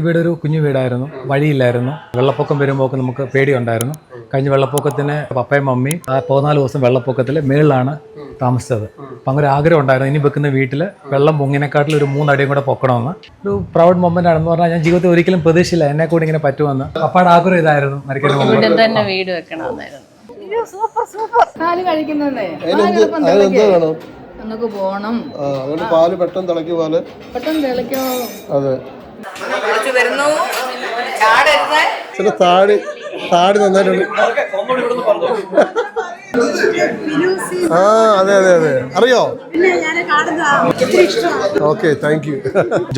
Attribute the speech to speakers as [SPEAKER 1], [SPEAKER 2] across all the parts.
[SPEAKER 1] ഇവിടെ ഒരു കുഞ്ഞു വീടായിരുന്നു വഴിയില്ലായിരുന്നു. വെള്ളപ്പൊക്കം വരുമ്പോൾ നമുക്ക് പേടിയുണ്ടായിരുന്നു. കഴിഞ്ഞ വെള്ളപ്പൊക്കത്തിന് പപ്പയും മമ്മിയും ആ പതിനാല് ദിവസം വെള്ളപ്പൊക്കത്തിൽ മേളിലാണ് താമസിച്ചത്. അപ്പം അങ്ങനെ ആഗ്രഹം ഉണ്ടായിരുന്നു ഇനി വെക്കുന്ന വീട്ടിൽ വെള്ളം പൊങ്ങിനെക്കാട്ടിൽ ഒരു മൂന്നടിയും കൂടെ പൊക്കണമെന്ന്. ഒരു പ്രൗഡ് മൊമെന്റ് ആണെന്ന് പറഞ്ഞാൽ ഞാൻ ജീവിതത്തിൽ ഒരിക്കലും പ്രതീക്ഷയില്ല എന്നെ കൂടി ഇങ്ങനെ പറ്റുമെന്ന്. അപ്പാട് ആഗ്രഹം ഇതായിരുന്നു മരിക്കുന്ന
[SPEAKER 2] വീട് വെക്കണമെന്നായിരുന്നു
[SPEAKER 3] സൂപ്പർ സൂപ്പർ കഴിക്കുന്നേ നമുക്ക് പോണം.
[SPEAKER 4] പാൽ പെട്ടെന്ന് തിളക്കി പോലെ.
[SPEAKER 3] പെട്ടെന്ന് തിളക്കോ
[SPEAKER 4] അതെ.
[SPEAKER 3] വരുന്നു. ചാടരുത്
[SPEAKER 4] ചില താടി താടി നന്നായിട്ടുണ്ട്. ആ അതെ അതെ അതെ. അറിയോ? ഓക്കെ താങ്ക് യു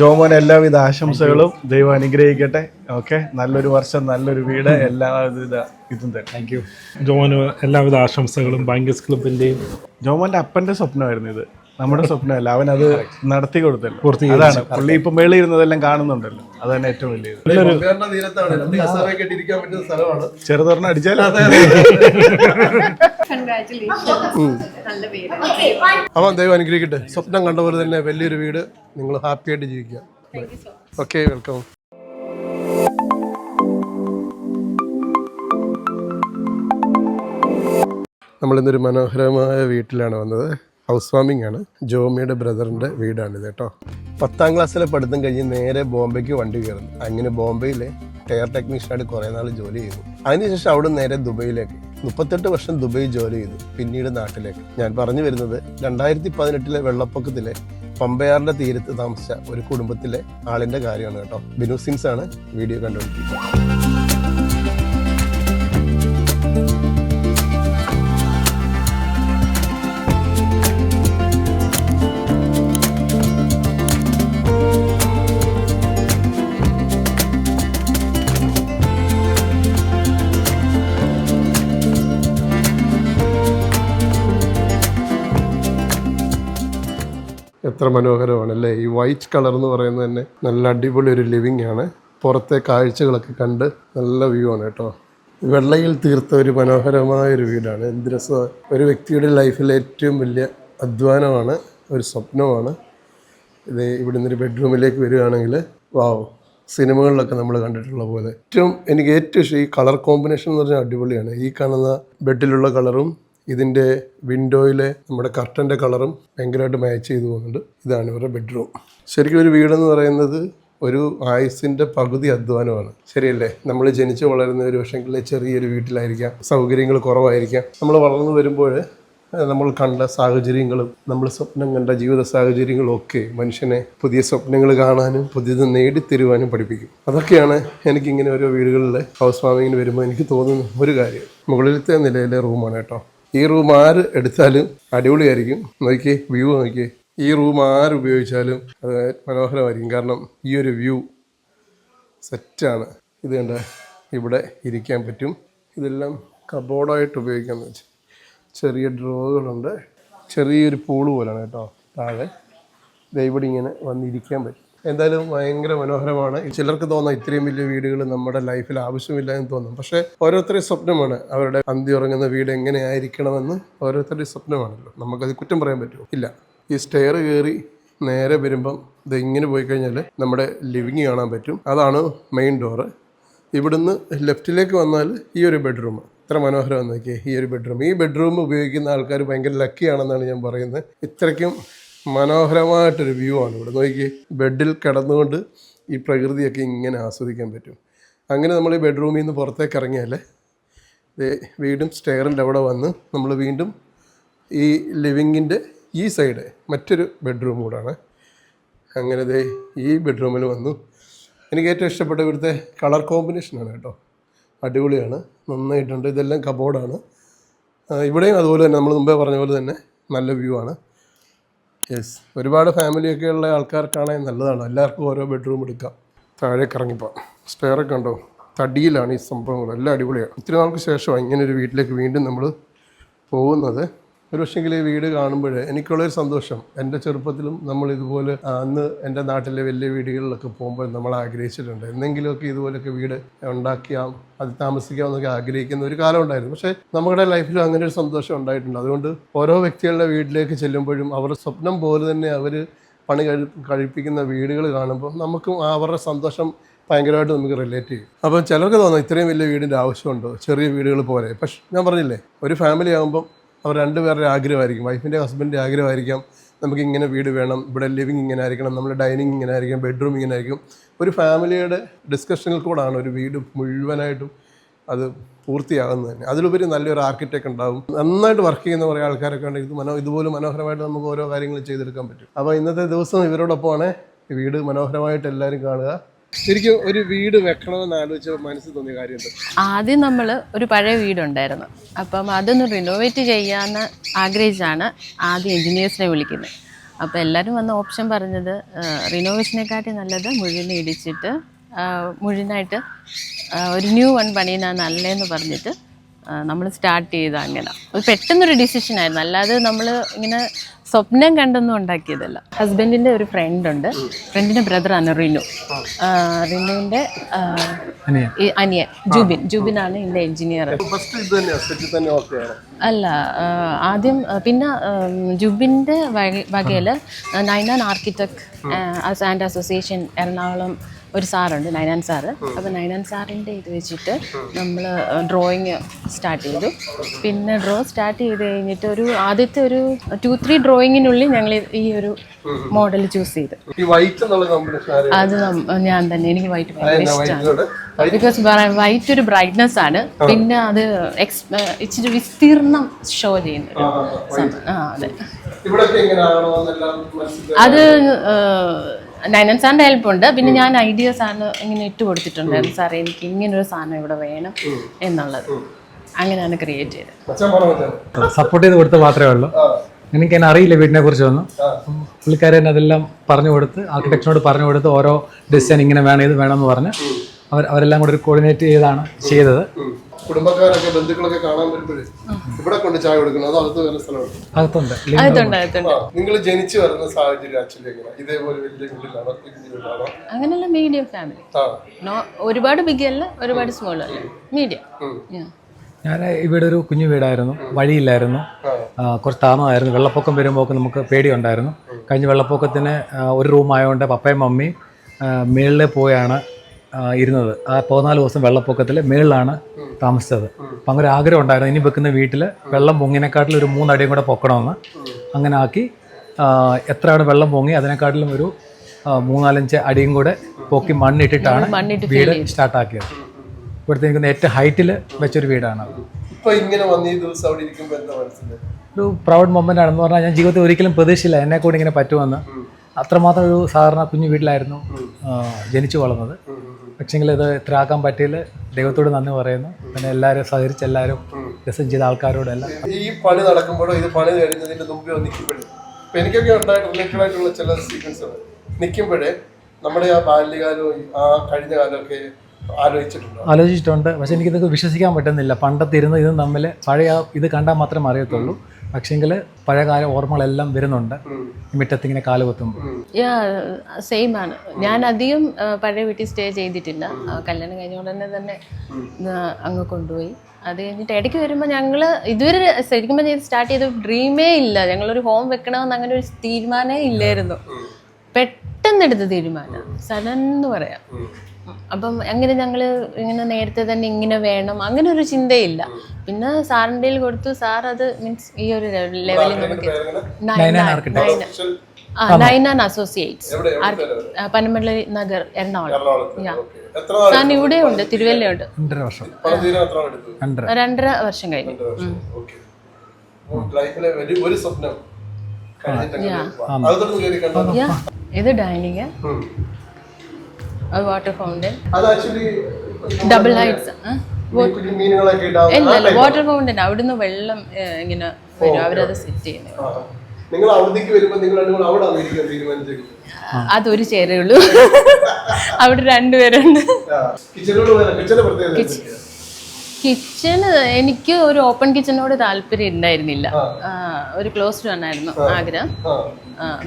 [SPEAKER 5] ജോമോൻ എല്ലാവിധ ആശംസകളും ദൈവം അനുഗ്രഹിക്കട്ടെ. ഓക്കെ നല്ലൊരു വർഷം നല്ലൊരു വീട് എല്ലാവിധ ഇതും തന്നെ
[SPEAKER 1] താങ്ക് യു
[SPEAKER 6] ജോമോന് എല്ലാവിധ ആശംസകളും ബാങ്കേഴ്സ് ക്ലബിന്റെയും
[SPEAKER 5] ജോമോന്റെ അപ്പന്റെ സ്വപ്നമായിരുന്നു ഇത്. നമ്മുടെ സ്വപ്നമല്ല. അവൻ അത് നടത്തി കൊടുത്തല്ലോ. അതാണ്. പുള്ളി ഇപ്പൊ മേളിൽ ഇരുന്നതെല്ലാം കാണുന്നുണ്ടല്ലോ. അതാണ് ഏറ്റവും
[SPEAKER 4] വലിയ
[SPEAKER 5] ചെറുതൊരെണ്ണം അടിച്ചാൽ
[SPEAKER 4] അവൻ ദൈവം അനുഗ്രഹിക്കട്ടെ. സ്വപ്നം കണ്ട പോലെ തന്നെ വലിയൊരു വീട് നിങ്ങൾ ഹാപ്പി ആയിട്ട് ജീവിക്കുക. ഓക്കെ വെൽക്കം നമ്മളിന്നൊരു മനോഹരമായ വീട്ടിലാണ് വന്നത്. ഹൗസ് വാമിംഗ് ആണ്. ജോമിയുടെ ബ്രദറിന്റെ വീടാണിത് കേട്ടോ. പത്താം ക്ലാസ്സിലെ പഠിത്തം കഴിഞ്ഞ് നേരെ ബോംബെക്ക് വണ്ടി കയറുന്നു അങ്ങനെ ബോംബെയിലെ ടയർ ടെക്നീഷ്യനായിട്ട് കുറേ നാൾ ജോലി ചെയ്തു. അതിനുശേഷം അവിടെ നേരെ ദുബൈയിലേക്ക്. മുപ്പത്തെട്ട് വർഷം ദുബൈ ജോലി ചെയ്തു പിന്നീട് നാട്ടിലേക്ക്. ഞാൻ പറഞ്ഞു വരുന്നത് രണ്ടായിരത്തി പതിനെട്ടിലെ വെള്ളപ്പൊക്കത്തിലെ പമ്പയാറിന്റെ തീരത്ത് താമസിച്ച ഒരു കുടുംബത്തിലെ ആളിന്റെ കാര്യമാണ് കേട്ടോ. ബിനു സിൻസ് ആണ് വീഡിയോ കണ്ടുപിടിക്കുന്നത് എത്ര മനോഹരമാണല്ലേ? ഈ വൈറ്റ് കളർ എന്ന് പറയുന്നത് തന്നെ നല്ല അടിപൊളി ഒരു ലിവിങ് ആണ്. പുറത്തെ കാഴ്ചകളൊക്കെ കണ്ട് നല്ല വ്യൂ ആണ് കേട്ടോ. വെള്ളയിൽ തീർത്ത ഒരു മനോഹരമായ ഒരു വീടാണ്. എന്ത് രസമാണ് ഒരു വ്യക്തിയുടെ ലൈഫിലെ ഏറ്റവും വലിയ അധ്വാനമാണ് ഒരു സ്വപ്നമാണ്. ഇത് ഇവിടുന്ന് ഒരു ബെഡ്റൂമിലേക്ക് വരികയാണെങ്കിൽ വാവ് സിനിമകളിലൊക്കെ നമ്മൾ കണ്ടിട്ടുള്ള പോലെ. ഏറ്റവും എനിക്ക് ഏറ്റവും ഇഷ്ടം ഈ കളർ കോമ്പിനേഷൻ എന്ന് പറഞ്ഞാൽ അടിപൊളിയാണ്. ഈ കാണുന്ന ബെഡിലുള്ള കളറും ഇതിന്റെ വിൻഡോയിലെ നമ്മുടെ കർട്ടന്റെ കളറും ഭയങ്കരമായിട്ട് മാച്ച് ചെയ്തു പോകുന്നുണ്ട്. ഇതാണ് ഇവരുടെ ബെഡ്റൂം ശരിക്കും ഒരു വീടെന്ന് പറയുന്നത് ഒരു ആയുസിന്റെ പകുതി അധ്വാനമാണ്. ശരിയല്ലേ? നമ്മൾ ജനിച്ചു വളരുന്ന ഒരു പക്ഷെങ്കിൽ ചെറിയൊരു വീട്ടിലായിരിക്കാം സൗകര്യങ്ങൾ കുറവായിരിക്കാം. നമ്മൾ വളർന്നു വരുമ്പോൾ നമ്മൾ കണ്ട സാഹചര്യങ്ങളും നമ്മൾ സ്വപ്നം കണ്ട ജീവിത സാഹചര്യങ്ങളും ഒക്കെ മനുഷ്യനെ പുതിയ സ്വപ്നങ്ങൾ കാണാനും പുതിയത് നേടിത്തരുവാനും പഠിപ്പിക്കും. അതൊക്കെയാണ് എനിക്കിങ്ങനെ ഓരോ വീടുകളിൽ ഹൗസ് വാമിങ്ങിന് വരുമ്പോൾ എനിക്ക് തോന്നുന്ന ഒരു കാര്യം. മുകളിലത്തെ നിലയിലെ റൂമാണ് കേട്ടോ. ഈ റൂം ആര് എടുത്താലും അടിപൊളിയായിരിക്കും. നോക്കിയേ വ്യൂ നോക്കിയേ. ഈ റൂം ആര് ഉപയോഗിച്ചാലും അത് മനോഹരമായിരിക്കും. കാരണം ഈ ഒരു വ്യൂ സെറ്റാണ് ഇത് കണ്ട? ഇവിടെ ഇരിക്കാൻ പറ്റും. ഇതെല്ലാം കബോർഡായിട്ട് ഉപയോഗിക്കാമെന്ന് വെച്ചാൽ ചെറിയ ഡ്രോകളുണ്ട്. ചെറിയൊരു പൂൾ പോലാണ് കേട്ടോ. താഴെ. ഇവിടെ ഇങ്ങനെ വന്നിരിക്കാൻ പറ്റും. എന്തായാലും ഭയങ്കര മനോഹരമാണ്. ചിലർക്ക് തോന്നാം ഇത്രയും വലിയ വീടുകൾ നമ്മുടെ ലൈഫിൽ ആവശ്യമില്ല എന്ന് തോന്നും. പക്ഷേ ഓരോരുത്തരുടെ സ്വപ്നമാണ് അവരുടെ അന്തി ഉറങ്ങുന്ന വീട് എങ്ങനെയായിരിക്കണമെന്ന് ഓരോരുത്തരുടെ സ്വപ്നമാണല്ലോ. നമുക്കത് കുറ്റം പറയാൻ പറ്റുമോ? ഇല്ല. ഈ സ്റ്റെയർ കയറി നേരെ വരുമ്പം ഇത് ഇങ്ങനെ പോയി കഴിഞ്ഞാൽ നമ്മുടെ ലിവിങ് കാണാൻ പറ്റും. അതാണ് മെയിൻ ഡോറ് ഇവിടുന്ന് ലെഫ്റ്റിലേക്ക് വന്നാൽ ഈ ഒരു ബെഡ്റൂം ഇത്ര മനോഹരം നോക്കിയേ. ഈ ഒരു ബെഡ്റൂം ഈ ബെഡ്റൂം ഉപയോഗിക്കുന്ന ആൾക്കാർ ഭയങ്കര ലക്കിയാണെന്നാണ് ഞാൻ പറയുന്നത്. ഇത്രയ്ക്കും മനോഹരമായിട്ടൊരു വ്യൂ ആണ് ഇവിടെ. നോക്കി ബെഡിൽ കിടന്നുകൊണ്ട് ഈ പ്രകൃതിയൊക്കെ ഇങ്ങനെ ആസ്വദിക്കാൻ പറ്റും. അങ്ങനെ നമ്മൾ ഈ ബെഡ്റൂമിൽ നിന്ന് പുറത്തേക്ക് ഇറങ്ങിയാലേ വീണ്ടും സ്റ്റെയറിന്റെ അവിടെ വന്ന് നമ്മൾ വീണ്ടും ഈ ലിവിങ്ങിന്റെ ഈ സൈഡ് മറ്റൊരു ബെഡ്റൂം കൂടാണ്. അങ്ങനെ ദേ ഈ ബെഡ്റൂമിൽ വന്നു. എനിക്ക് ഏറ്റവും ഇഷ്ടപ്പെട്ട ഇവിടുത്തെ കളർ കോമ്പിനേഷനാണ് കേട്ടോ. അടിപൊളിയാണ് നന്നായിട്ടുണ്ട്. ഇതെല്ലാം കബോർഡാണ് ഇവിടെയും അതുപോലെ തന്നെ നമ്മൾ മുമ്പേ പറഞ്ഞ പോലെ തന്നെ നല്ല വ്യൂ ആണ്. യെസ് ഒരുപാട് ഫാമിലിയൊക്കെ ഉള്ള ആൾക്കാർക്കാണെങ്കിൽ നല്ലതാണ്. എല്ലാവർക്കും ഓരോ ബെഡ്റൂം എടുക്കാം. താഴേക്ക് ഇറങ്ങിപ്പോ. സ്റ്റെയറൊക്കെ ഉണ്ടോ തടിയിലാണ് ഈ സംഭവങ്ങൾ. എല്ലാം അടിപൊളിയാണ്. ഇത്ര നാൾക്ക് ശേഷമാണ് ഇങ്ങനെ ഒരു വീട്ടിലേക്ക് വീണ്ടും നമ്മൾ പോകുന്നത്. ഒരു പക്ഷേങ്കിൽ ഈ വീട് കാണുമ്പോൾ എനിക്കുള്ളൊരു സന്തോഷം. എന്റെ ചെറുപ്പത്തിലും നമ്മൾ ഇതുപോലെ അന്ന് എന്റെ നാട്ടിലെ വലിയ വീടുകളിലൊക്കെ പോകുമ്പോൾ നമ്മൾ ആഗ്രഹിച്ചിട്ടുണ്ട്. എന്തെങ്കിലുമൊക്കെ ഇതുപോലൊക്കെ വീട് ഉണ്ടാക്കിയാം അത് താമസിക്കാമെന്നൊക്കെ ആഗ്രഹിക്കുന്ന ഒരു കാലം ഉണ്ടായിരുന്നു. പക്ഷേ നമ്മുടെ ലൈഫിലും അങ്ങനെ ഒരു സന്തോഷം ഉണ്ടായിട്ടുണ്ട്. അതുകൊണ്ട് ഓരോ വ്യക്തികളുടെ വീട്ടിലേക്ക് ചെല്ലുമ്പോഴും അവരുടെ സ്വപ്നം പോലെ തന്നെ അവർ പണി കഴി കഴിപ്പിക്കുന്ന വീടുകൾ കാണുമ്പോൾ നമുക്കും അവരുടെ സന്തോഷം ഭയങ്കരമായിട്ട് നമുക്ക് റിലേറ്റ് ചെയ്യും. അപ്പം ചിലർക്ക് തോന്നാം ഇത്രയും വലിയ വീടിന്റെ ആവശ്യമുണ്ടോ? ചെറിയ വീടുകൾ പോലെ. പക്ഷെ ഞാൻ പറഞ്ഞില്ലേ ഒരു ഫാമിലി ആകുമ്പം അവർ രണ്ടുപേരുടെ ആഗ്രഹമായിരിക്കും. വൈഫിന്റെ ഹസ്ബൻഡിന്റെ ആഗ്രഹമായിരിക്കാം. നമുക്ക് ഇങ്ങനെ വീട് വേണം. ഇവിടെ ലിവിങ് ഇങ്ങനെ ആയിരിക്കണം. നമ്മുടെ ഡൈനിങ് ഇങ്ങനെ ആയിരിക്കണം. ബെഡ്റൂം ഇങ്ങനെ ആയിരിക്കും. ഒരു ഫാമിലിയുടെ ഡിസ്കഷനിൽ കൂടാണ് ഒരു വീട് മുഴുവനായിട്ടും അത് പൂർത്തിയാകുന്നത് തന്നെ. അതിലുപരി നല്ലൊരു ആർക്കിടെക്ട് ഉണ്ടാവും. നന്നായിട്ട് വർക്ക് ചെയ്യുന്ന കുറേ ആൾക്കാരൊക്കെ ഉണ്ടെങ്കിൽ ഇത് മനോ ഇതുപോലെ മനോഹരമായിട്ട് നമുക്ക് ഓരോ കാര്യങ്ങൾ ചെയ്തെടുക്കാൻ പറ്റും. അപ്പോൾ ഇന്നത്തെ ദിവസം ഇവരോടൊപ്പമാണ് വീട് മനോഹരമായിട്ട് എല്ലാവരും കാണുക. ശരിക്കും ഒരു വീട് വെക്കണമെന്ന് ആലോചിച്ച മനസ്സിൽ തോന്നിയ കാര്യമുണ്ട്.
[SPEAKER 2] ആദ്യം നമ്മൾ ഒരു പഴയ വീടുണ്ടായിരുന്നു. അപ്പം അതൊന്ന് റിനോവേറ്റ് ചെയ്യാമെന്ന് ആഗ്രഹിച്ചാണ് ആദ്യം എഞ്ചിനീയേഴ്സിനെ വിളിക്കുന്നത്. അപ്പോൾ എല്ലാവരും വന്ന ഓപ്ഷൻ പറഞ്ഞത് റിനോവേഷനെക്കാട്ടി നല്ലത് മുഴുവൻ ഇടിച്ചിട്ട് മുഴുവനായിട്ട് ഒരു ന്യൂ വൺ പണിയുന്ന നല്ലതെന്ന് പറഞ്ഞിട്ട് നമ്മൾ സ്റ്റാർട്ട് ചെയ്ത അങ്ങനെ. പെട്ടെന്നൊരു ഡിസിഷനായിരുന്നു അല്ലാതെ നമ്മൾ ഇങ്ങനെ സ്വപ്നം കണ്ടൊന്നും ഉണ്ടാക്കിയതല്ല. ഹസ്ബൻഡിന്റെ ഒരു ഫ്രണ്ട് ഉണ്ട്. ഫ്രണ്ടിന്റെ ബ്രദറാണ് റിനു. റിനുവിന്റെ റിനുവിന്റെ
[SPEAKER 1] അനിയൻ.
[SPEAKER 2] ജൂബിൻ. ജൂബിനാണ് ഇതിന്റെ എഞ്ചിനീയർ അല്ല ആദ്യം പിന്നെ ജൂബിന്റെ ജുബിന്റെ വക- വകയിൽ Ninan architect and association Ernakulam ഒരു സാറുണ്ട് നൈനാൻ സാറ്. അപ്പോൾ നൈനാൻ സാറിന്റെ ഇത് വെച്ചിട്ട് നമ്മൾ ഡ്രോയിങ് സ്റ്റാർട്ട് ചെയ്തു. പിന്നെ ഡ്രോ സ്റ്റാർട്ട് ചെയ്ത് കഴിഞ്ഞിട്ട് ഒരു ആദ്യത്തെ ഒരു ടു ത്രീ ഡ്രോയിങ്ങിനുള്ളിൽ ഞങ്ങൾ ഈ ഒരു മോഡൽ ചൂസ് ചെയ്തു. അത് ഞാൻ തന്നെ. എനിക്ക് വൈറ്റ് ഭയങ്കര ഇഷ്ടമാണ് ബിക്കോസ് വൈറ്റ് ഒരു ബ്രൈറ്റ്നെസ് ആണ്. പിന്നെ അത് എക്സ് ഇച്ചിരി വിസ്തീർണം ഷോ ചെയ്യുന്ന ഒരു ആ അതെ. അത് നയനൻ സാറിന്റെ ഹെൽപ്പ് ഉണ്ട്. പിന്നെ ഞാൻ ഐഡിയാസ് ആണ് ഇങ്ങനെ ഇട്ട് കൊടുത്തിട്ടുണ്ടായിരുന്നു സാറേ എനിക്ക് ഇങ്ങനെ ഒരു സാധനം ഇവിടെ വേണം എന്നുള്ളത്. അങ്ങനെയാണ് ക്രിയേറ്റ് ചെയ്തത്.
[SPEAKER 1] സപ്പോർട്ട് ചെയ്ത് കൊടുത്ത് മാത്രമേ ഉള്ളൂ. എനിക്ക് എന്നെ അറിയില്ല വീടിനെ കുറിച്ചൊന്നും പുള്ളിക്കാരെ പുള്ളിക്കാരൻ അതെല്ലാം പറഞ്ഞു കൊടുത്ത് ആർക്കിടെക്ചറിനോട് പറഞ്ഞു കൊടുത്ത് ഓരോ ഡിസൈൻ ഇങ്ങനെ വേണം ഇത് വേണം എന്ന് പറഞ്ഞ് അവർ അവരെല്ലാം കൂടെ ഒരു കോർഡിനേറ്റ് ചെയ്താണ് ചെയ്തത്.
[SPEAKER 4] കുടുംബക്കാരൊക്കെ ബന്ധുക്കളൊക്കെ കാണാൻ വരുമ്പോഴേ ഇവിടെ കൊണ്ട് ചായ കൊടുക്കണം. അത് അകത്ത് വേറെ സ്ഥലമാണ്
[SPEAKER 1] അകത്തുണ്ട്.
[SPEAKER 2] അതുണ്ട് അതുണ്ട്
[SPEAKER 4] നിങ്ങൾ ജനിച്ചു വരുന്ന സാഹചര്യം ആക്ച്വലി എങ്ങനെ ഇതേപോലെ വലിയ വീട്ടിലാണോ കുഞ്ഞു വീടാണോ
[SPEAKER 2] അങ്ങനെയല്ല മീഡിയം ഫാമിലി നോ ഒരുപാട് ബിഗ് അല്ല ഒരുപാട് സ്മോൾ അല്ല. മീഡിയം
[SPEAKER 1] ഞാൻ ഇവിടെ ഒരു കുഞ്ഞു വീടായിരുന്നു വഴിയില്ലായിരുന്നു. കുറച്ച് താമസമായിരുന്നു. വെള്ളപ്പൊക്കം വരുമ്പോൾ നമുക്ക് പേടിയുണ്ടായിരുന്നു. കഴിഞ്ഞ വെള്ളപ്പൊക്കത്തിന് ഒരു റൂം ആയതുകൊണ്ട് പപ്പയും മമ്മിയും മേളിൽ പോയാണ്. ഇരുന്നത്. ആ പതിനാല് ദിവസം വെള്ളപ്പൊക്കത്തിൽ മേളിലാണ് താമസിച്ചത്. അപ്പം അങ്ങനെ ആഗ്രഹം ഉണ്ടായിരുന്നു. ഇനി വെക്കുന്ന വീട്ടിൽ വെള്ളം പൊങ്ങിനെക്കാട്ടിലും ഒരു മൂന്നടിയും കൂടെ പൊക്കണമെന്ന്. അങ്ങനെ ആക്കി എത്രയാണ് വെള്ളം പൊങ്ങി അതിനെക്കാട്ടിലും ഒരു മൂന്നാലഞ്ച് അടിയും കൂടെ പൊക്കി മണ്ണിട്ടിട്ടാണ്
[SPEAKER 2] മണ്ണിട്ട്
[SPEAKER 1] വീട് സ്റ്റാർട്ടാക്കിയത്. ഇവിടുത്തെ നിൽക്കുന്ന ഏറ്റവും ഹൈറ്റിൽ വെച്ചൊരു വീടാണ്
[SPEAKER 4] ഇങ്ങനെ വന്ന ഈ ദിവസം അവിടെ ഇരിക്കുമ്പോ എന്താ മനസ്സിലായി
[SPEAKER 1] ഒരു പ്രൗഡ് മൊമെന്റ് ആണെന്ന് പറഞ്ഞാൽ ഞാൻ ജീവിതത്തിൽ ഒരിക്കലും പ്രതീക്ഷയില്ല എന്നെ കൂടി ഇങ്ങനെ പറ്റുമെന്ന്. അത്രമാത്രം ഒരു സാധാരണ കുഞ്ഞു വീട്ടിലായിരുന്നു ജനിച്ചു വളർന്നത്. പക്ഷേങ്കിൽ ഇത് ഇത്ര ആക്കാൻ പറ്റിയില്ല. ദൈവത്തോട് നന്ദി പറയുന്നു. പിന്നെ എല്ലാവരും സഹകരിച്ച് എല്ലാവരും രസം ചെയ്ത ആൾക്കാരോടെല്ലാം
[SPEAKER 4] ഈ പണി നടക്കുമ്പോഴോ ഇത് പണി കഴിഞ്ഞതിന്റെ മുമ്പേ നിൽക്കുമ്പോഴും ഇപ്പൊ എനിക്കൊക്കെ ഉണ്ടായിട്ട് റിലേറ്റഡ് ആയിട്ടുള്ള ചില സീക്വൻസ് നിൽക്കുമ്പോഴേ നമ്മുടെ ആ ബാല്യകാലവും ആ കഴിഞ്ഞ കാലമൊക്കെ ആലോചിച്ചിട്ടുണ്ട്?
[SPEAKER 1] ആലോചിച്ചിട്ടുണ്ട്. പക്ഷെ എനിക്കിതൊക്കെ വിശ്വസിക്കാൻ പറ്റുന്നില്ല. പണ്ടത്തിരുന്ന് ഇതും തമ്മിൽ പഴയ ഇത് കണ്ടാൽ മാത്രമേ അറിയത്തുള്ളൂ. പക്ഷേങ്കിൽ പഴയകാല ഓർമ്മകളെല്ലാം വരുന്നുണ്ട്. മിറ്റത്തിങ്ങനെ കാൽ കുത്തുമ്പോൾ
[SPEAKER 2] യാ സെയിം ആണ് ഞാൻ അധികം പഴയ വീട്ടിൽ സ്റ്റേ ചെയ്തിട്ടില്ല. കല്യാണം കഴിഞ്ഞ ഉടനെ തന്നെ അങ്ങ് കൊണ്ടുപോയി. അത് കഴിഞ്ഞിട്ട് ഇടയ്ക്ക് വരുമ്പോൾ ഞങ്ങൾ ഇതുവരെ ശരിക്കും പറഞ്ഞാൽ സ്റ്റാർട്ട് ചെയ്ത ഡ്രീമേ ഇല്ല. ഞങ്ങളൊരു ഹോം വെക്കണമെന്ന് അങ്ങനെ ഒരു തീരുമാനമേ ഇല്ലായിരുന്നു. പെട്ടെന്ന് എടുത്ത തീരുമാനം. സഡൻ എന്ന് പറയാം അപ്പം അങ്ങനെ ഞങ്ങൾ ഇങ്ങനെ നേരത്തെ തന്നെ ഇങ്ങനെ വേണം അങ്ങനെ ഒരു ചിന്തയില്ല. പിന്നെ സാറിന്റെ കൊടുത്തു. സാർ അത് മീൻസ് ഈ ഒരു ലെവലിൽ നമുക്ക് ആ നൈനാൻ അസോസിയേറ്റ്സ്. പനമ്പള്ളി നഗർ എറണാകുളം.
[SPEAKER 4] എത്ര
[SPEAKER 2] ഇവിടെ ഉണ്ട് തിരുവല്ലയുണ്ട്
[SPEAKER 1] രണ്ടര വർഷം.
[SPEAKER 4] പണം എത്ര നാൾ എടുത്തു
[SPEAKER 1] രണ്ടര.
[SPEAKER 2] രണ്ടര വർഷം കഴിഞ്ഞു. ഇത് dining water fountain double heights
[SPEAKER 4] കുഞ്ഞു മീനുകളൊക്കെ ഇടാവുന്ന
[SPEAKER 2] ഇല്ല ഇല്ല വാട്ടർ ഫൗണ്ടൻ അവിടുന്ന് വെള്ളം ഇങ്ങനെ വരും. അവരത് സെറ്റ് ചെയ്യുന്നത്
[SPEAKER 4] നിങ്ങൾ വരുമ്പോൾ നിങ്ങൾ രണ്ടും അവിടെ
[SPEAKER 2] അതൊരു ചേരേ ഉള്ളൂ. അവിടെ രണ്ടുപേരുണ്ട്.
[SPEAKER 4] പ്രത്യേകത എന്തൊക്കെയാ?
[SPEAKER 2] കിച്ചൺ എനിക്ക് ഒരു ഓപ്പൺ കിച്ചണോട് താല്പര്യം ഉണ്ടായിരുന്നില്ല ഒരു ക്ലോസ്ഡ് ആയിരുന്നു ആഗ്രഹം.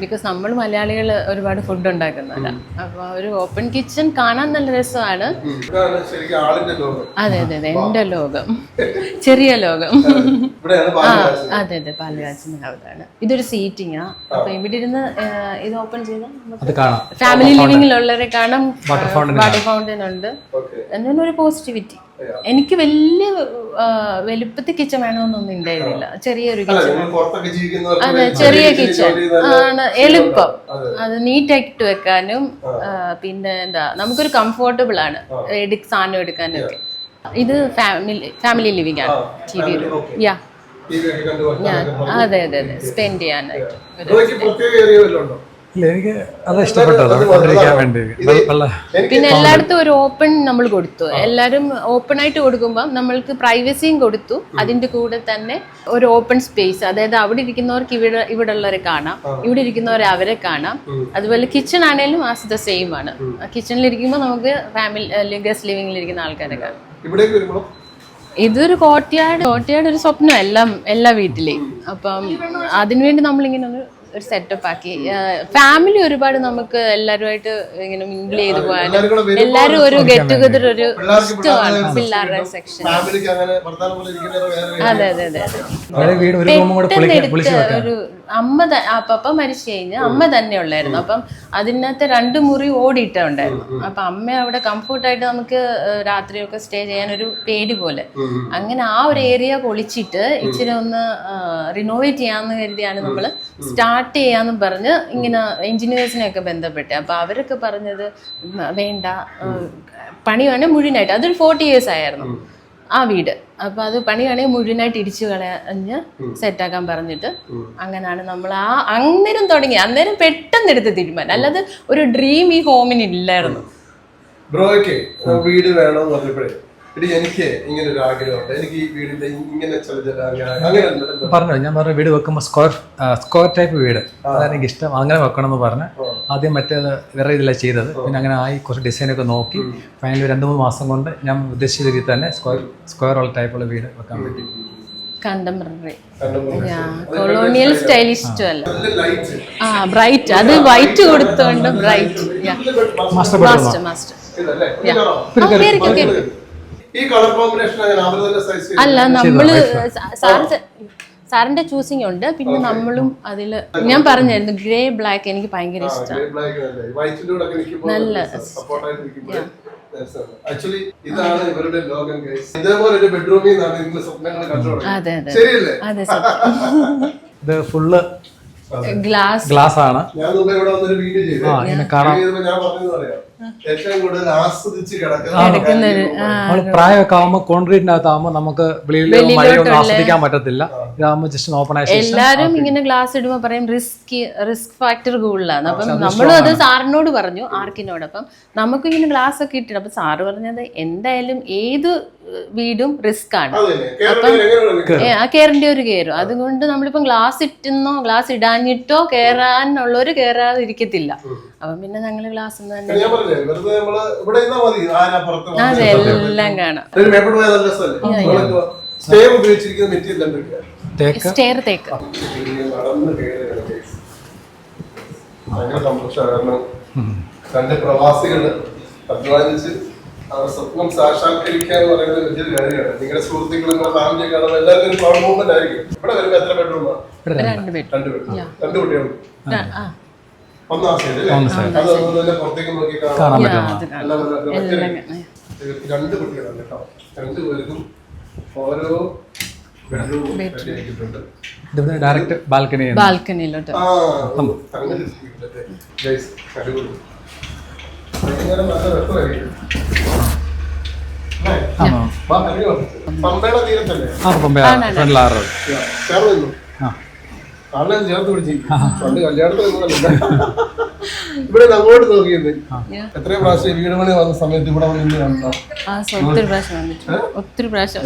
[SPEAKER 2] ബിക്കോസ് നമ്മൾ മലയാളികൾ ഒരുപാട് ഫുഡ് ഉണ്ടാക്കുന്നതല്ല അപ്പൊ ഒരു ഓപ്പൺ കിച്ചൺ കാണാൻ നല്ല രസമാണ്. അതെ അതെ അതെ. എന്റെ ലോകം. ചെറിയ ലോകം. ആ
[SPEAKER 4] പാൽ
[SPEAKER 2] അതെ അതെ. പാൽ കാച്ചുന്ന അവിടെയാണ്. ഇതൊരു സീറ്റിങ്ങാ അപ്പൊ ഇവിടെ ഇരുന്ന് ഇത് ഓപ്പൺ ചെയ്താൽ
[SPEAKER 1] അത് കാണാം.
[SPEAKER 2] ഫാമിലി ലിവിംഗിലുള്ളവരെ കാണാം. വാട്ടർ ഫൗണ്ടൻ ഉണ്ട്. എന്നൊരു പോസിറ്റിവിറ്റി എനിക്ക് വലിയ വലുപ്പത്തിൽ കിച്ചൺ വേണമെന്നൊന്നും ഉണ്ടായിരുന്നില്ല. ചെറിയൊരു കിച്ചൺ. അതെ ചെറിയ കിച്ചൺ. ആണ് എളുപ്പം. അത്. നീറ്റായിട്ട് വെക്കാനും പിന്നെ എന്താ നമുക്കൊരു കംഫോർട്ടബിൾ ആണ്. സാധനം എടുക്കാനൊക്കെ. ഇത് ഫാമിലി ഫാമിലി ലിവിംഗ് ആണ്. ടി വി യാ അതെ അതെ അതെ. സ്പെൻഡ് ചെയ്യാനായിട്ട്. ഒരു-
[SPEAKER 1] ഇല്ല എനിക്ക് അത് ഇഷ്ടപ്പെട്ടത്. കണ്ടിരിക്കാൻ വേണ്ടി
[SPEAKER 2] പിന്നെ എല്ലായിടത്തും ഒരു ഓപ്പൺ നമ്മൾ കൊടുത്തു. എല്ലാവരും ഓപ്പൺ ആയിട്ട് കൊടുക്കുമ്പോൾ നമ്മൾക്ക് പ്രൈവസിയും കൊടുത്തു. അതിന്റെ കൂടെ തന്നെ ഒരു ഓപ്പൺ സ്പേസ് അതായത് അവിടെ ഇരിക്കുന്നവർക്ക് ഇവിടെ ഇവിടെ ഉള്ളവരെ കാണാം ഇവിടെ ഇരിക്കുന്നവരെ അവരെ കാണാം. അതുപോലെ കിച്ചൺ ആണെങ്കിലും ആസ് ദ സെയിം ആണ്. കിച്ചണിൽ ഇരിക്കുമ്പോൾ നമുക്ക് ഫാമിലി അല്ലെങ്കിൽ ഗസ്റ്റ് ലിവിംഗിൽ ഇരിക്കുന്ന ആൾക്കാരെ കാണാം.
[SPEAKER 4] ഇവിടേക്ക് വരുമ്പോൾ
[SPEAKER 2] ഇതൊരു കോട്ടയാട് കോട്ടയാട് ഒരു സ്വപ്നം എല്ലാം എല്ലാ വീട്ടിലെയും. അപ്പം അതിനുവേണ്ടി നമ്മളിങ്ങനെ ഒന്ന് ഒരു സെറ്റപ്പ് ആക്കി. ഫാമിലി ഒരുപാട് നമുക്ക് എല്ലാവരുമായിട്ട് ഇങ്ങനെ മിങ്കിൾ ചെയ്ത് പോകാനും
[SPEAKER 4] എല്ലാവരും
[SPEAKER 2] ഒരു ഗെറ്റ് ടുഗദർ ഒരു ഇഷ്ടമാണ്
[SPEAKER 4] പിള്ളേരുടെ
[SPEAKER 2] സെക്ഷൻ
[SPEAKER 4] ഫാമിലിക്ക് അങ്ങനെ വർത്താനം പോലെ ഇരിക്കുന്ന വേറെ
[SPEAKER 2] അതെ അതെ അതെ പെട്ടെന്ന് ഒരു അമ്മ പപ്പ മരിച്ചു കഴിഞ്ഞ് അമ്മ തന്നെ ഉള്ളായിരുന്നു. അപ്പം അതിനകത്ത് രണ്ട് മുറി ഓടിയിട്ടുണ്ടായിരുന്നു. അപ്പൊ അമ്മ അവിടെ കംഫർട്ടായിട്ട് നമുക്ക് രാത്രിയൊക്കെ സ്റ്റേ ചെയ്യാൻ ഒരു പേടി പോലെ. അങ്ങനെ ആ ഒരു ഏരിയ പൊളിച്ചിട്ട് ഇച്ചിരി ഒന്ന് റിനോവേറ്റ് ചെയ്യാന്ന് കരുതിയാണ് നമ്മൾ സ്റ്റാർട്ട് ചെയ്യാന്ന് പറഞ്ഞ് ഇങ്ങനെ എഞ്ചിനീയേഴ്സിനെ ഒക്കെ ബന്ധപ്പെട്ട്. അപ്പൊ അവരൊക്കെ പറഞ്ഞത് വേണ്ട പണി വേണേ മുഴുവനായിട്ട്. അതൊരു ഫോർട്ടി ഇയേഴ്സ് ആയിരുന്നു ആ വീട്. അപ്പൊ അത് പണി പണിയാണെങ്കിൽ മുഴുവനായിട്ട് ഇടിച്ചു കളഞ്ഞ് സെറ്റാക്കാൻ പറഞ്ഞിട്ട് അങ്ങനെയാണ് നമ്മൾ ആ അന്നേരം തുടങ്ങി. അന്നേരം പെട്ടെന്ന് എടുത്ത് തീരുമാനം. അല്ലാതെ ഒരു ഡ്രീം ഈ ഹോമിന് ഇല്ലായിരുന്നു.
[SPEAKER 4] ബ്രോയ്ക്ക് വീട് വേണമെന്ന് പറഞ്ഞപ്പോഴേ എടി എനിക്ക് ഇങ്ങനെ ഒരു ആഗ്രഹമുണ്ട് എനിക്ക് ഈ വീടിന്റെ ഇങ്ങനെ ചില ചില അങ്ങനെ?
[SPEAKER 1] പറഞ്ഞു ഞാൻ പറഞ്ഞു വീട് വെക്കുമ്പോൾ സ്ക്വയർ സ്ക്വയർ ടൈപ്പ് വീട്. അതാണ് എനിക്ക് ഇഷ്ടം അങ്ങനെ വെക്കണം എന്ന് പറഞ്ഞ് ആദ്യം മറ്റേ വേറെ ഇതിലാണ് ചെയ്തത് പിന്നെ അങ്ങനെ ആയി കുറച്ച് ഡിസൈനൊക്കെ നോക്കി. ഫൈനലി രണ്ട് മൂന്ന് മാസം കൊണ്ട് ഞാൻ ഉദ്ദേശിച്ച രീതിയിൽ തന്നെ സ്ക്വയർ സ്ക്വയർ ഉള്ള ടൈപ്പുള്ള വീട് വെക്കാൻ പറ്റി.
[SPEAKER 2] കണ്ടംപററി. കൊളോണിയൽ
[SPEAKER 4] സ്റ്റൈലിഷ്
[SPEAKER 2] ആ. ബ്രൈറ്റ് അത് വൈറ്റ് കൊടുത്തോണ്ട് ബ്രൈറ്റ്
[SPEAKER 1] മാസ്റ്റർ
[SPEAKER 2] മാസ്റ്റർ മാസ്റ്റർ
[SPEAKER 4] ഈ കളർ കോമ്പിനേഷൻ അങ്ങനെ
[SPEAKER 2] അല്ല നമ്മൾ സാറിന്റെ ചൂസിങ് ഉണ്ട്. പിന്നെ നമ്മളും അതിൽ ഞാൻ പറഞ്ഞായിരുന്നു ഗ്രേ ബ്ലാക്ക് എനിക്ക് ഭയങ്കര ഇഷ്ടമാണ്
[SPEAKER 4] നല്ല ആക്ച്വലി ഇതാണ് ഇവരുടെ ലോകം guys. ഇതേപോലെ ഒരു ബെഡ്റൂമിൽ നിന്നാണ് നിങ്ങൾ സ്വപ്നങ്ങൾ കണ്ടു
[SPEAKER 2] അതെ അതെ
[SPEAKER 4] ശരിയല്ലേ?
[SPEAKER 2] അതെ സത്യം.
[SPEAKER 1] ഇത് ഫുള്ള്
[SPEAKER 2] ഗ്ലാസ്
[SPEAKER 1] ഗ്ലാസ് ആണ്.
[SPEAKER 4] ഞാൻ ഇവിടെ വന്നൊരു വീഡിയോ ചെയ്തു. ഞാൻ പറഞ്ഞത് പറയാം. ഏറ്റവും കൂടുതൽ ആസ്വദിച്ച്
[SPEAKER 2] കിടക്കുന്ന ഒരു ആ,
[SPEAKER 1] നമ്മൾ പ്രായമൊക്കെ ആവുമ്പോ കോൺക്രീറ്റിന്റെ അകത്താകുമ്പോൾ നമുക്ക് വെളിയിൽ മഴയൊന്നും ആസ്വദിക്കാൻ പറ്റത്തില്ല. ഇതാകുമ്പോൾ ജസ്റ്റ് ഓപ്പൺ ആയി
[SPEAKER 2] എല്ലാരും ഇങ്ങനെ ഗ്ലാസ് ഇടുമ്പോ പറയും റിസ്ക് റിസ്ക് ഫാക്ടർ കൂടുതലാണ്. അപ്പം നമ്മളും അത് സാറിനോട് പറഞ്ഞു ആർക്കിനോട്. അപ്പം നമുക്ക് ഇങ്ങനെ ഗ്ലാസ് ഒക്കെ ഇട്ടിട്ട് അപ്പൊ സാറ് പറഞ്ഞത് എന്തായാലും ഏത് വീടും റിസ്ക് ആണ്. അപ്പം കയറേണ്ടി ഒരു കയറും അതുകൊണ്ട് നമ്മളിപ്പം ഗ്ലാസ് ഇട്ടുന്നോ ഗ്ലാസ് ഇടാഞ്ഞിട്ടോ കയറാനുള്ളവര് കയറാതെ ഇരിക്കത്തില്ല അപ്പം പിന്നെ
[SPEAKER 4] ഞങ്ങൾ ക്ലാസ്
[SPEAKER 2] അതെ എല്ലാം കാണാം. സ്റ്റെയർ തേക്ക്.
[SPEAKER 4] ഭയങ്കര സന്തോഷമാണ് കാരണം രണ്ട് പ്രവാസികൾ അധ്വാനിച്ച് അവർ സ്വപ്നം സാക്ഷാത്കരിക്കുക എന്ന് പറയുന്നത് വലിയൊരു കാര്യമാണ്. നിങ്ങളുടെ സുഹൃത്തുക്കളും നിങ്ങളുടെ ഫാമിലി കാണുമ്പോൾ എല്ലാവർക്കും ഒരു പ്രൗഡ് മൂവ്മെന്റ് ആയിരിക്കും. ഇവിടെ വരുമ്പോൾ എത്ര ബെഡ്റൂമാണ്
[SPEAKER 2] രണ്ട്. ബെഡ്
[SPEAKER 4] രണ്ട് ബെഡ്റൂം രണ്ട് ഒന്നാം സൈഡ് അല്ലേ? അത് അതുപോലെ തന്നെ പുറത്തേക്ക് നോക്കി
[SPEAKER 1] കാണാൻ പറ്റും.
[SPEAKER 4] രണ്ട് കുട്ടികളാണ് കേട്ടോ. രണ്ട് പേർക്കും ഓരോ
[SPEAKER 1] ഡയറക്റ്റ് ബാൽക്കണി
[SPEAKER 2] ബാൽക്കണിയിലോട്ട്.
[SPEAKER 4] പമ്പയുടെ തീരത്തല്ലേ?
[SPEAKER 1] ആ പമ്പ ഫ്രണ്ടിൽ ആറ്. ആ.
[SPEAKER 4] ആളെ ചേർത്ത് പിടിച്ചിരിക്കും പണ്ട് കല്യാണത്തിന് ഇവിടെ അങ്ങോട്ട് നോക്കിയത്. എത്രയോ പ്രാവശ്യം വീട് പണി വന്ന സമയത്ത് ഇവിടെ വന്ന് കണ്ടോ
[SPEAKER 2] ഒത്തിരി പ്രാവശ്യം വന്നിട്ടുണ്ട് ഒത്തിരി പ്രാവശ്യം.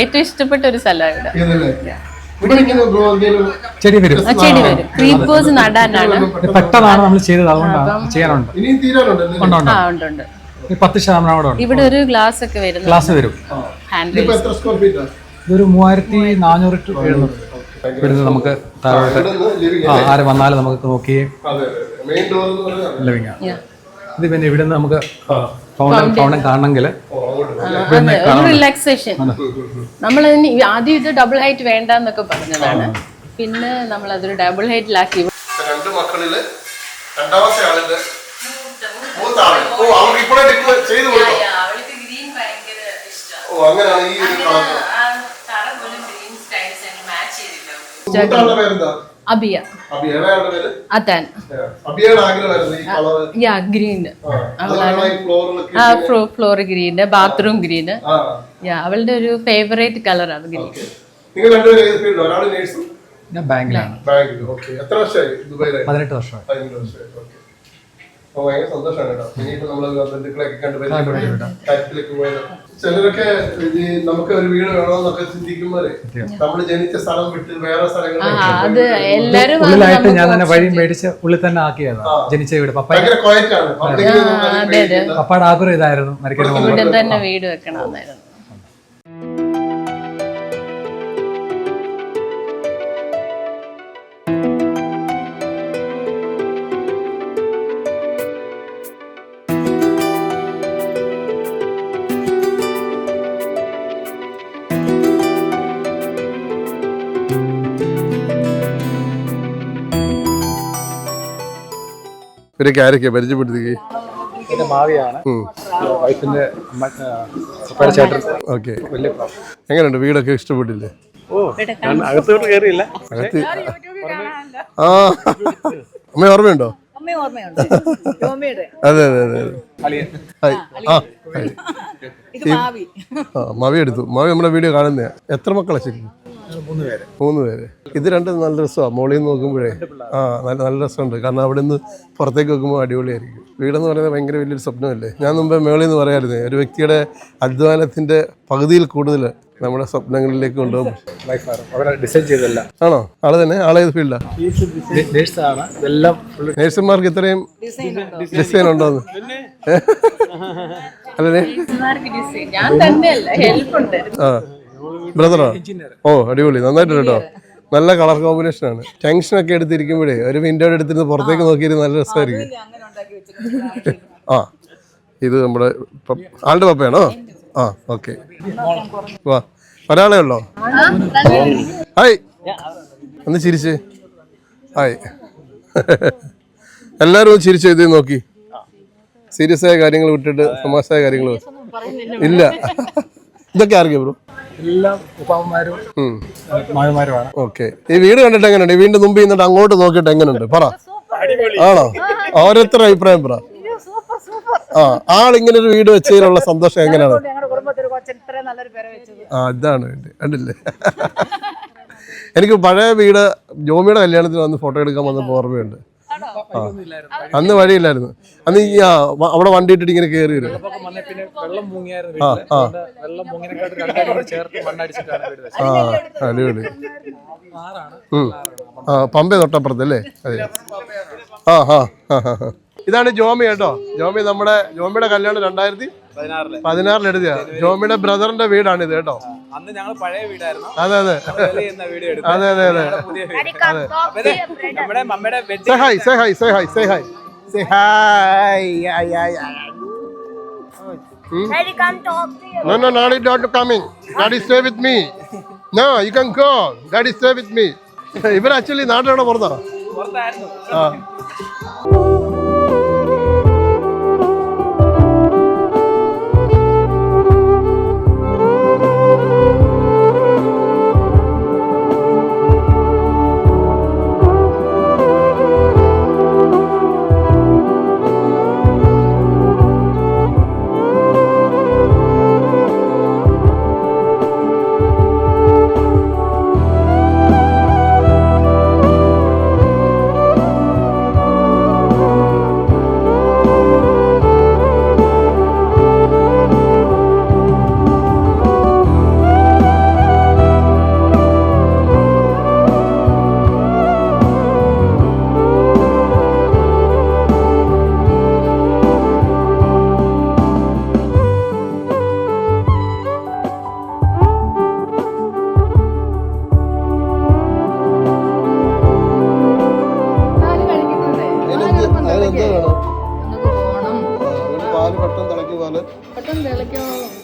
[SPEAKER 2] ഏറ്റവും ഇഷ്ടപ്പെട്ട ഒരു സ്ഥലമാണ് ഇവിടെ.
[SPEAKER 1] ചെടി വരും.
[SPEAKER 2] ക്രീപ്പേഴ്സ് നടാനാണ്.
[SPEAKER 1] പെട്ടതാണ് നമ്മൾ ചെയ്തത്. അതുകൊണ്ടാണ് ചെയ്യാനുണ്ട്. ഉണ്ട് ഉണ്ട്
[SPEAKER 2] ഉണ്ട് ഉണ്ട്
[SPEAKER 1] പത്ത് ശതമാനം അവിടെ ഉണ്ട്.
[SPEAKER 2] ഇവിടെ ഒരു ഗ്ലാസ് ഒക്കെ വരും.
[SPEAKER 1] ഗ്ലാസ് വരും ഇതൊരു മൂവായിരത്തി നാനൂറ് ടു എഴുന്നൂറ്. ഇവിടുന്ന് നമുക്ക് താഴോട്ട്
[SPEAKER 4] ആരെ
[SPEAKER 1] ആ ആര് വന്നാലും നമുക്ക് നോക്കുകയും ലിവിങ് ആണ്. ഇത് പിന്നെ ഇവിടുന്ന് നമുക്ക് ഫൗണ്ടൻ ഫൗണ്ടൻ കാണണമെങ്കിൽ
[SPEAKER 2] അതെ റിലാക്സേഷൻ നമ്മൾ ആദ്യം ഇത് ഡബിൾ ഹൈറ്റ് വേണ്ട എന്നൊക്കെ പറഞ്ഞതാണ് പിന്നെ നമ്മൾ അതൊരു ഡബിൾ ഹൈറ്റിലാക്കി
[SPEAKER 4] രണ്ട് മക്കളിൽ രണ്ടാമത്തെ ആളിന്റെ ഓ അങ്ങനെയാണ് ഈ ഒരു കളർ
[SPEAKER 2] തറ പോലും ഗ്രീൻ സ്റ്റൈൽസ് മാച്ച് ചെയ്തില്ല
[SPEAKER 4] മൂത്താളുടെ പേരെന്താ
[SPEAKER 2] അബിയ. അതാൻ yeah green floor green bathroom ഗ്രീന്
[SPEAKER 4] ആ
[SPEAKER 2] യാ അവളുടെ ഒരു ഫേവറേറ്റ് കളറാണ് ഗ്രീൻ
[SPEAKER 4] നിങ്ങൾ രണ്ടുപേരും ഒരാൾ നേഴ്സും?
[SPEAKER 1] ഞാൻ ബാങ്കിലാണ്.
[SPEAKER 4] ഓക്കെ എത്ര വർഷമായി? ദുബായിലായി
[SPEAKER 1] പതിനെട്ട് വർഷമായി.
[SPEAKER 4] ഭയങ്കര സന്തോഷമാണ് കേട്ടോ. ഇനിയിപ്പോ നമ്മൾ ബന്ധുക്കളൊക്കെ കണ്ട് കാര്യത്തിലേക്ക് പോയത്. ചിലരൊക്കെ നമുക്ക് ഒരു വീട് വേണമെന്നൊക്കെ ചിന്തിക്കുമ്പോൾ നമ്മൾ ജനിച്ച സ്ഥലം വിട്ട് വേറെ
[SPEAKER 1] ഉള്ളിലായിട്ട് ഞാൻ തന്നെ വഴി മേടിച്ച് ഉള്ളിൽ തന്നെ ആക്കിയതാണ് ജനിച്ച വീട്. പപ്പ. പപ്പയുടെ ആഗ്രഹം ഇതായിരുന്നു
[SPEAKER 2] തന്നെ വീട് വെക്കണമെന്നായിരുന്നു
[SPEAKER 4] ഇവരൊക്കെ ആരൊക്കെയാ ഓക്കെ. എങ്ങനെയുണ്ട്? വീടൊക്കെ ഇഷ്ടപ്പെട്ടില്ലേ?
[SPEAKER 5] അകത്തോട്ട് കയറിയില്ല
[SPEAKER 4] അകത്ത് ആ. അമ്മ ഓർമ്മയുണ്ടോ?
[SPEAKER 3] അമ്മ ഓർമ്മയുണ്ട്. ടോമിയുടെ
[SPEAKER 4] അതെ അതെ അതെ മവി. എടുത്തു. മവി നമ്മുടെ വീഡിയോ കാണുന്നേ എത്ര മക്കളെ ശരിക്കും?
[SPEAKER 1] മൂന്ന് പേര്
[SPEAKER 4] ഇത് രണ്ടും നല്ല രസമാണ് മോളിൽ നിന്ന് നോക്കുമ്പോഴേ. ആ നല്ല നല്ല രസമുണ്ട്. കാരണം അവിടെ നിന്ന് പുറത്തേക്ക് നോക്കുമ്പോൾ അടിപൊളിയായിരിക്കും. വീടെന്ന് പറയുന്നത് ഭയങ്കര വലിയൊരു സ്വപ്നമല്ലേ? ഞാൻ മുമ്പേ മേളിൽ നിന്ന് പറയാമായിരുന്നു. ഒരു വ്യക്തിയുടെ അധ്വാനത്തിന്റെ പകുതിയിൽ കൂടുതൽ നമ്മുടെ സ്വപ്നങ്ങളിലേക്ക് കൊണ്ടുപോകും. ആണോ. ആൾ തന്നെ? ആളേത് ഫീൽഡാണ്
[SPEAKER 1] ഫുള്ള്
[SPEAKER 4] നേഴ്സുമാർക്ക് ഇത്രയും ഡിസൈൻ ഉണ്ടോന്ന് അല്ലേ? ആ. ബ്രദറോ? ഓ അടിപൊളി. നന്നായിട്ടുണ്ട് കേട്ടോ. നല്ല കളർ കോമ്പിനേഷൻ ആണ് ടെൻഷൻ ഒക്കെ എടുത്തിരിക്കുമ്പോഴേ ഒരു വിൻഡോയുടെ എടുത്തിരുന്ന് പുറത്തേക്ക് നോക്കിയിരുന്ന് നല്ല രസമായിരിക്കും.
[SPEAKER 3] അങ്ങനെ ഉണ്ടാക്കി വെച്ചിട്ടുണ്ട്.
[SPEAKER 4] ആ. ഇത് നമ്മുടെ പപ്പ- ആളുടെ പപ്പയാണോ? ആ ഓക്കെ വാ. ഒരാളേ ഉള്ളോ? ഹായ് ഒന്ന് ചിരിച്ച്. ഹായ് എല്ലാവരും ചിരിച്ചു എഴുതി നോക്കി. സീരിയസ് ആയ കാര്യങ്ങൾ വിട്ടിട്ട് തമാശയായ കാര്യങ്ങൾ ഇല്ല. ഇതൊക്കെ ആർക്കെ ബ്രോ
[SPEAKER 1] എല്ലാം ഉപ്പാവന്മാരും മാവിമാരുമാണ്
[SPEAKER 4] ഓക്കെ ഈ വീട് കണ്ടിട്ട് എങ്ങനെയുണ്ട്? ഈ വീടിന്റെ മുമ്പ് നിന്നിട്ട് അങ്ങോട്ട് നോക്കിയിട്ട് എങ്ങനെയുണ്ട്? പറ. ആണോ? ഓരോരുത്തരുടെ അഭിപ്രായം പറ. ആ ആളിങ്ങനെ ഒരു വീട് വെച്ചതിലുള്ള സന്തോഷം എങ്ങനെയാണ്? ആ ഇതാണ് കണ്ടില്ലേ? എനിക്ക് പഴയ വീട് ജോമിയുടെ കല്യാണത്തിന് വന്ന് ഫോട്ടോ എടുക്കാൻ വന്നപ്പോൾ ഓർമ്മയുണ്ട്. അന്ന് വഴിയില്ലായിരുന്നു. അന്ന് ഈ ആ അവിടെ വണ്ടി ഇട്ടിട്ട് ഇങ്ങനെ കയറി വരും.
[SPEAKER 1] വന്നേ പിന്നെ വെള്ളം മുങ്ങിയായിരുന്നു
[SPEAKER 4] ആ ആ. ആ അടിപൊളി. ആ പമ്പ തൊട്ടപ്പുറത്ത് അല്ലേ? അതെ. ആ ഹാ ആ, ആ, ആ. ഇതാണ് ജോമി കേട്ടോ. ജോമി നമ്മുടെ ജോമിയുടെ കല്യാണം രണ്ടായിരത്തി പതിനാറിൽ എഴുതിയ ജോമിയുടെ ബ്രദറിന്റെ വീടാണ് ഇത് കേട്ടോ
[SPEAKER 7] അന്ന് ഞങ്ങൾ പഴയ വീടായിരുന്നു.
[SPEAKER 4] അതെ അതെ.
[SPEAKER 7] എന്ന വീഡിയോ എടുത്തു
[SPEAKER 4] അതെ അതെ അതെ.
[SPEAKER 7] നമ്മുടെ മമ്മയുടെ
[SPEAKER 4] say hi say hi say hi say hi say hi
[SPEAKER 8] Daddy can't talk to you.
[SPEAKER 4] No, no, Daddy not coming. Daddy stay with me. No, you can go. Daddy stay with me. ഇവർ actually നാട്ടിലൂടെ പുറത്താ.
[SPEAKER 7] പുറത്തായിരുന്നു.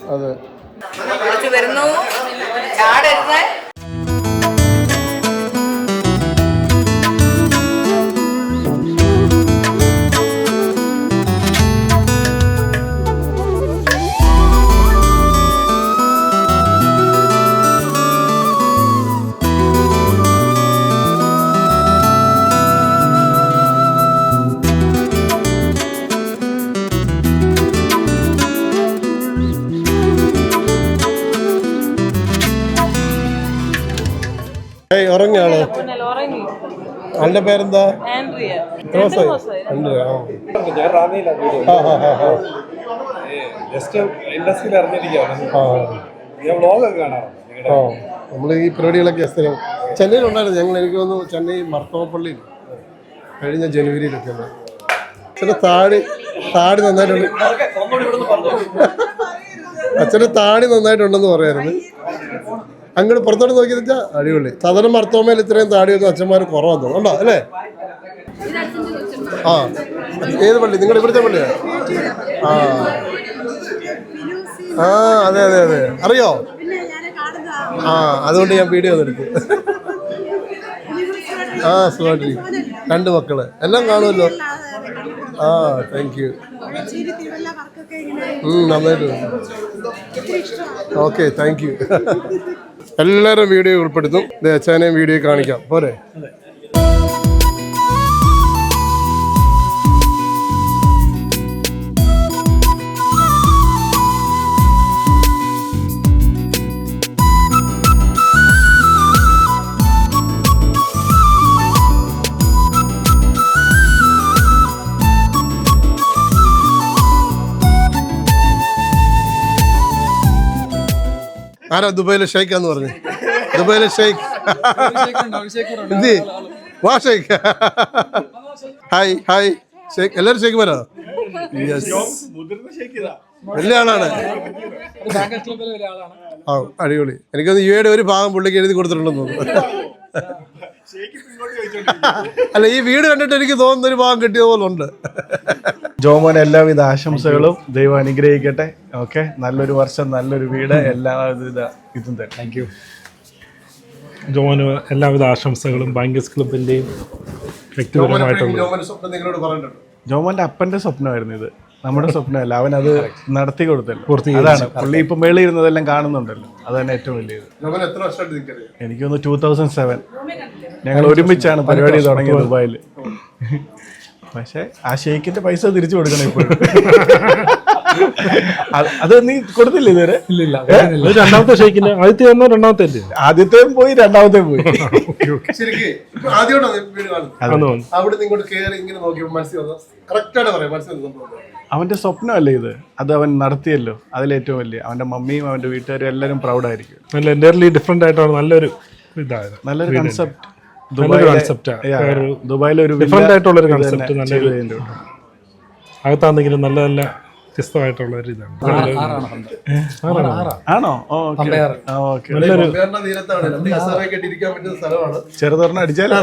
[SPEAKER 4] അതെ.
[SPEAKER 3] കുറച്ച് വരുന്നു.
[SPEAKER 4] അവന്റെ പേരെന്താ? എത്ര ദിവസമായി? ആൻഡ്രിയ, ആ. ആ, ആ, ആ, ആ.
[SPEAKER 7] ജസ്റ്റ് ഇൻഡസ്ട്രിയിൽ അറിഞ്ഞിരിക്കുകയാണ്
[SPEAKER 4] ആ,
[SPEAKER 7] ഞാൻ വ്ളോഗൊക്കെ കാണാറുണ്ട്
[SPEAKER 4] ആ. നമ്മൾ ഈ പരിപാടികളൊക്കെ സ്ഥിരം ചെന്നൈയിലുണ്ടായിരുന്നു. ഞങ്ങൾ എനിക്ക് തോന്നുന്നു ചെന്നൈ മർത്തോപ്പള്ളി കഴിഞ്ഞ ജനുവരിയിലൊക്കെ അച്ഛന്റെ അച്ഛന്റെ താടി താടി നന്നായിട്ടുണ്ട്. അച്ഛന്റെ താടി നന്നായിട്ടുണ്ടെന്ന് പറയായിരുന്നു. അങ്ങോട്ട് പുറത്തോട്ട് നോക്കി വെച്ചാൽ അടിപൊളി. സാധാരണ മർത്തോമയിൽ ഇത്രയും താടിയൊന്നും അച്ഛന്മാർ കുറവാന്ന്? തോന്നുന്നുണ്ടോ അല്ലേ? ആ. ഏത് പള്ളി? നിങ്ങൾ ഇവിടുത്തെ പള്ളിയാ? ആ. ആ അതെ അതെ അതെ. അറിയോ? ആ അതുകൊണ്ട് ഞാൻ വീഡിയോ എടുത്തു ആ സുഖമായിട്ട് രണ്ട് മക്കൾ. എല്ലാം കാണുമല്ലോ. ആ താങ്ക് യു നന്നായിട്ട് ഓക്കെ താങ്ക് യു എല്ലാവരും വീഡിയോ ഉൾപ്പെടുത്തും. അച്ഛനെയും വീഡിയോ കാണിക്കാം. പോരെ? ആരാ ദുബൈയിലെ ഷെയ്ക്കാന്ന് പറഞ്ഞു? ദുബൈയിലെ ഷെയ്ഖ്. എന്തി? വാ ഷെയ്ഖ്. Hi hi. ഷെയ്ഖ് എല്ലാവരും ഷെയ്ഖ് യെസ് വലിയ ആളാണ്. ആ അടിപൊളി. എനിക്കൊന്ന് യു എയുടെ ഒരു ഭാഗം പുള്ളിക്ക് എഴുതി കൊടുത്തിട്ടുണ്ടെന്ന് തോന്നുന്നു. അല്ല ഈ വീട് കണ്ടിട്ട് എനിക്ക് തോന്നുന്ന ഒരു ഭാഗം കിട്ടിയ പോലെ ഉണ്ട്.
[SPEAKER 5] ജോമോൻ എല്ലാവിധ ആശംസകളും ദൈവം അനുഗ്രഹിക്കട്ടെ. ഓക്കെ? നല്ലൊരു വർഷം നല്ലൊരു വീട് എല്ലാവിധ ഇതും തന്നെ.
[SPEAKER 1] താങ്ക് യു
[SPEAKER 6] ജോമോന് എല്ലാവിധ ആശംസകളും ബാങ്കേഴ്സ് ക്ലബിന്റെയും വ്യക്തിപരമായിട്ടുള്ള
[SPEAKER 5] ജോമോന്റെ അപ്പന്റെ സ്വപ്നമായിരുന്നു ഇത്. നമ്മുടെ സ്വപ്നമല്ല. അവൻ അത് നടത്തി കൊടുത്തല്ലോ. അതാണ്. പുള്ളി ഇപ്പൊ മേളി ഇരുന്നതെല്ലാം കാണുന്നുണ്ടല്ലോ. അതാണ് ഏറ്റവും വലിയത്. എനിക്കൊന്ന് ടൂ തൗസൻഡ് സെവൻ ഞങ്ങൾ ഒരുമിച്ചാണ് പരിപാടി തുടങ്ങിയത് ദുബായിൽ പക്ഷെ ആ ഷെയ്ക്കിന്റെ പൈസ തിരിച്ചു കൊടുക്കണം ഇപ്പോഴും. അത് നീ കൊടുത്തില്ല ഇതുവരെ?
[SPEAKER 6] ഇല്ല രണ്ടാമത്തെ ഷെയ്ക്കിന്റെ ആദ്യത്തെ ആണോ രണ്ടാമത്തെ ആദ്യത്തെ
[SPEAKER 5] ആദ്യത്തെയും പോയി രണ്ടാമത്തെയും പോയി. അവന്റെ സ്വപ്നമല്ലേ ഇത്? അത് അവൻ നടത്തിയല്ലോ. അതിലേറ്റവും വലിയ അവന്റെ മമ്മിയും അവന്റെ വീട്ടുകാരും എല്ലാവരും പ്രൗഡായിരിക്കും
[SPEAKER 6] ഡിഫറെന്റ് ആയിട്ടാണ് നല്ലൊരു ഇതായത്.
[SPEAKER 5] നല്ലൊരു കൺസെപ്റ്റ്
[SPEAKER 6] നല്ലൊരു ആ. ഒരു
[SPEAKER 5] ദുബായിലെ ഒരു
[SPEAKER 6] ഡിഫറെന്റ് ആയിട്ടുള്ള ഒരു കൺസെപ്റ്റ് നല്ലൊരു അകത്താണെങ്കിലും നല്ല നല്ല വ്യത്യസ്തമായിട്ടുള്ള ഒരു ഇതാണ്?
[SPEAKER 5] ആണോ? ചെറുതൊരെണ്ണം അടിച്ചാൽ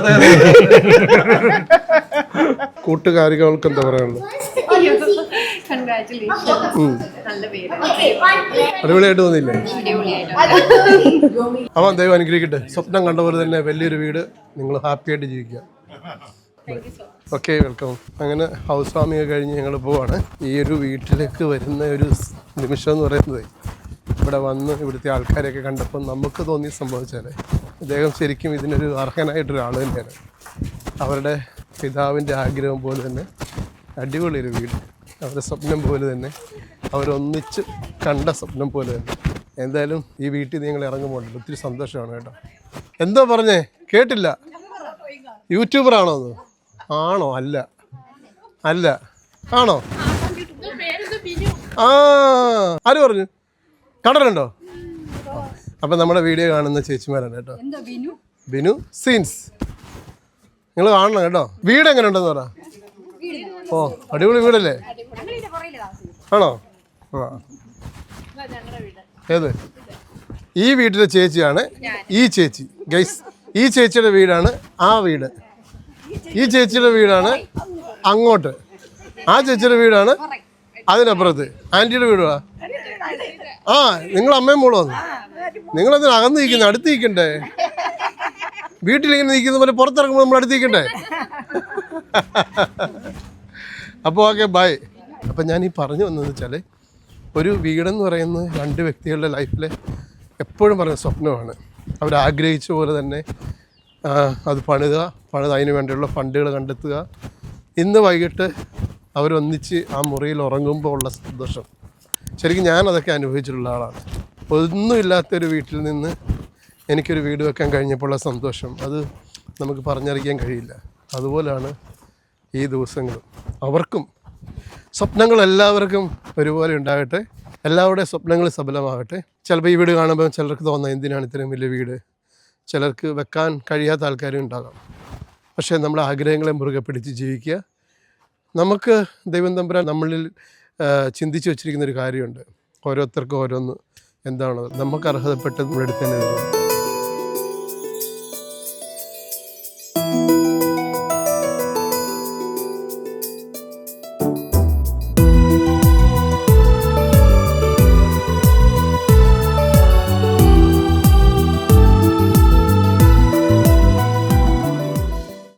[SPEAKER 4] കൂട്ടുകാരികൾക്ക് എന്താ പറയാനുള്ളത്? അടിപൊളിയായിട്ട് തോന്നിയില്ലേ അവൻ ദൈവം അനുഗ്രഹിക്കട്ടെ. സ്വപ്നം കണ്ട പോലെ തന്നെ വലിയൊരു വീട്. നിങ്ങൾ ഹാപ്പി ആയിട്ട് ജീവിക്കുക. ഓക്കെ വെൽക്കം അങ്ങനെ ഹൗസ് വാമിങ് കഴിഞ്ഞ് ഞങ്ങൾ പോവാണ്. ഈ ഒരു വീട്ടിലേക്ക് വരുന്ന ഒരു നിമിഷം എന്ന് പറയുന്നത് ഇവിടെ വന്ന് ഇവിടുത്തെ ആൾക്കാരെയൊക്കെ കണ്ടപ്പോൾ നമുക്ക് തോന്നി സംഭവിച്ചാൽ അദ്ദേഹം ശരിക്കും ഇതിനൊരു അർഹനായിട്ടൊരാൾ തന്നെയാണ്. അവരുടെ പിതാവിന്റെ ആഗ്രഹം പോലെ തന്നെ അടിപൊളിയൊരു വീട്. അവരുടെ സ്വപ്നം പോലെ തന്നെ അവരൊന്നിച്ച് കണ്ട സ്വപ്നം പോലെ തന്നെ. എന്തായാലും ഈ വീട്ടിൽ നിങ്ങൾ ഇറങ്ങുമ്പോൾ ഒത്തിരി സന്തോഷമാണ് കേട്ടോ. എന്തോ പറഞ്ഞേ? കേട്ടില്ല. യൂട്യൂബർ ആണോ അത്? ആണോ? അല്ല. അല്ല. ആണോ? ആ ആര് പറഞ്ഞു? കടലുണ്ടോ അപ്പം നമ്മുടെ വീഡിയോ കാണുന്ന ചേച്ചിമാരാണ് കേട്ടോ. ബിനു സീൻസ്. നിങ്ങൾ കാണണം കേട്ടോ. വീട് എങ്ങനെ ഉണ്ടെന്ന് പറ ഓ അടിപൊളി വീടല്ലേ? ആണോ? ഏത്? ഈ വീട്ടിലെ ചേച്ചിയാണ് ഈ ചേച്ചി. ഗൈസ് ഈ ചേച്ചിയുടെ വീടാണ് ആ വീട്. ഈ ചേച്ചിയുടെ വീടാണ് അങ്ങോട്ട്. ആ ചേച്ചിയുടെ വീടാണ് അതിനപ്പുറത്ത്. ആന്റിയുടെ വീടുവാ? ആ നിങ്ങൾ അമ്മയും മോളോ അതിന് അകന്ന് നിൽക്കുന്നു? അടുത്ത് നിൽക്കണ്ടേ? വീട്ടിലിങ്ങനെ നിൽക്കുന്ന പോലെ പുറത്തിറങ്ങുമ്പോൾ നമ്മൾ അടുത്ത് നിൽക്കണ്ടേ? അപ്പോൾ ഓക്കെ ബൈ അപ്പം ഞാൻ ഈ പറഞ്ഞു വന്നതെന്ന് വെച്ചാൽ ഒരു വീടെന്ന് പറയുന്നത് രണ്ട് വ്യക്തികളുടെ ലൈഫിൽ എപ്പോഴും പറയുന്ന സ്വപ്നമാണ്. അവർ ആഗ്രഹിച്ച പോലെ തന്നെ അത് പണിതുക പണിത് അതിന് വേണ്ടിയുള്ള ഫണ്ടുകൾ കണ്ടെത്തുക. ഇന്ന് വൈകിട്ട് അവരൊന്നിച്ച് ആ മുറിയിൽ ഉറങ്ങുമ്പോൾ ഉള്ള സന്തോഷം. ശരിക്കും ഞാൻ അതൊക്കെ അനുഭവിച്ചിട്ടുള്ള ആളാണ്. ഒന്നുമില്ലാത്തൊരു വീട്ടിൽ നിന്ന് എനിക്കൊരു വീട് വെക്കാൻ കഴിഞ്ഞപ്പോഴുള്ള സന്തോഷം. അത് നമുക്ക് പറഞ്ഞറിയിക്കാൻ കഴിയില്ല. അതുപോലെയാണ് ഈ ദിവസങ്ങളും. അവർക്കും സ്വപ്നങ്ങൾ എല്ലാവർക്കും ഒരുപോലെ ഉണ്ടാകട്ടെ. എല്ലാവരുടെയും സ്വപ്നങ്ങൾ സഫലമാകട്ടെ ചിലപ്പോൾ ഈ വീട് കാണുമ്പോൾ ചിലർക്ക് തോന്നാം എന്തിനാണ് ഇത്രയും വലിയ വീട്? ചിലർക്ക് വെക്കാൻ കഴിയാത്ത ആൾക്കാരും ഉണ്ടാകാം. പക്ഷേ നമ്മുടെ ആഗ്രഹങ്ങളെ മുറുകെ പിടിച്ച് ജീവിക്കുക. നമുക്ക് ദൈവം തമ്പുരാൻ നമ്മളിൽ ചിന്തിച്ചു വെച്ചിരിക്കുന്ന ഒരു കാര്യമുണ്ട്. ഓരോരുത്തർക്കും ഓരോന്ന് എന്താണ്. നമുക്ക് അർഹതപ്പെട്ടത് നമ്മുടെ അടുത്ത് തന്നെ വരും.